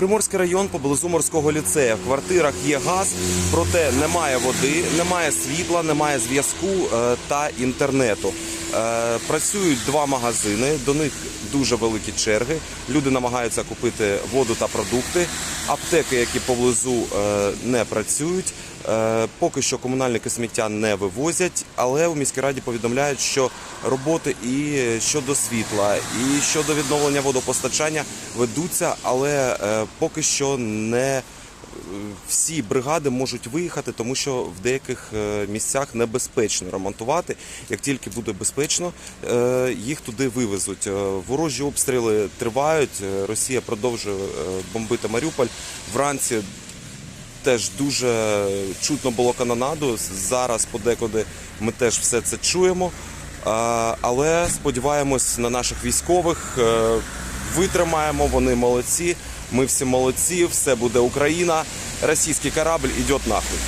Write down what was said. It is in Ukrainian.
Приморський район поблизу морського ліцею. В квартирах є газ, проте немає води, немає світла, немає зв'язку е, та інтернету. Е, Працюють два магазини, до них дуже великі черги. Люди намагаються купити воду та продукти. Аптеки, які поблизу е, не працюють. Е, Поки що комунальники сміття не вивозять, але у міській раді повідомляють, що роботи і щодо світла, і щодо відновлення водопостачання ведуться, але е, поки що не е, всі бригади можуть виїхати, тому що в деяких місцях небезпечно ремонтувати. Як тільки буде безпечно, їх туди вивезуть. Ворожі обстріли тривають. Росія продовжує бомбити Маріуполь. Вранці теж дуже чутно було канонаду. Зараз подекуди ми теж все це чуємо. Але сподіваємось на наших військових. Е, Витримаємо, вони молодці. Ми всі молодці, все буде Україна. Російський корабль іде нахуй.